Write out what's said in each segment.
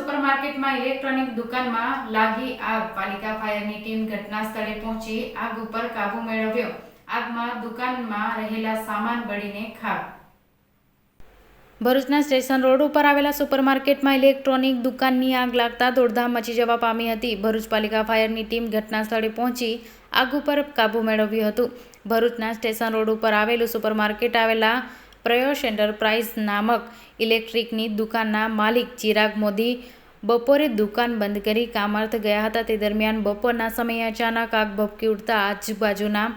સુપરમાર્કેટમાં electronic દુકાનમાં લાગી આગ. પાલિકા ફાયરની ટીમ ઘટના સ્થળે પહોંચી આગ ઉપર કાબુ મેળવ્યો. આગમાં દુકાનમાં રહેલા સામાન બળીને ખાક. ભરૂચના સ્ટેશન રોડ ઉપર આવેલા સુપરમાર્કેટમાં ઇલેક્ટ્રોનિક દુકાનની આગ લાગતા દોડધામ મચી જવા પામી હતી. ભરૂચ પાલિકા ફાયરની ટીમ ઘટના સ્થળે પહોંચી આગ ઉપર કાબુ મેળવ્યું હતું. ભરૂચના સ્ટેશન રોડ ઉપર આવેલું સુપરમાર્કેટ આવેલા પ્રયોશ એન્ટરપ્રાઇઝ નામક ઇલેક્ટ્રિકની દુકાનના માલિક ચિરાગ મોદી બપોરે દુકાન બંધ કરી કામાર્થ ગયા હતા. તે દરમિયાન બપોરના સમયે અચાનક આગ ભભકી ઉઠતા આજુબાજુના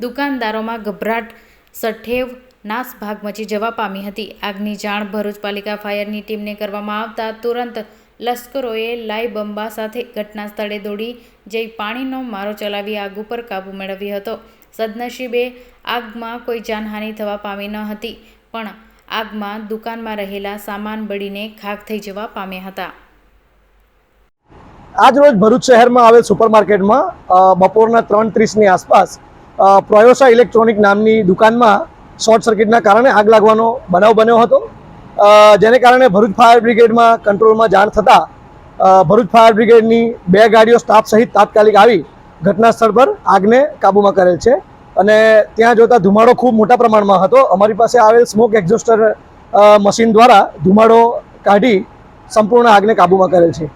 દુકાનદારોમાં ગભરાટ સઠેવ નાસભાગ મચી જવા પામી હતી. આગની જાણ ભરૂચ પાલિકા ફાયરની ટીમને કરવામાં આવતા તુરંત લશ્કરોએ લાઈ બંબા સાથે ઘટના સ્થળે દોડી જઈ પાણીનો મારો ચલાવી આગ ઉપર કાબૂ મેળવ્યો હતો. સદનસીબે આગમાં કોઈ જાનહાનિ થવા પામી ન હતી, પણ આગમાં દુકાનમાં રહેલા સામાન બળીને ખાક થઈ જવા પામ્યા હતા. આજ રોજ ભરૂચ શહેરમાં આવેલ સુપરમાર્કેટમાં બપોરના ત્રણ ત્રીસની આસપાસ પ્રોયોસા ઇલેક્ટ્રોનિક નામની દુકાનમાં શોર્ટ સર્કિટના કારણે આગ લાગવાનો બનાવ બન્યો હતો. જેને કારણે ભરૂચ ફાયર બ્રિગેડમાં કંટ્રોલમાં જાણ થતાં ભરૂચ ફાયર બ્રિગેડની બે ગાડીઓ સ્ટાફ સહિત તાત્કાલિક આવી ઘટના સ્થળ પર આગને કાબૂમાં કરેલ છે. અને ત્યાં જોતા ધુમાડો ખૂબ મોટા પ્રમાણમાં હતો. અમારી પાસે આવેલ સ્મોક એક્ઝોસ્ટર મશીન દ્વારા ધુમાડો કાઢી સંપૂર્ણ આગને કાબૂમાં કરેલ છે.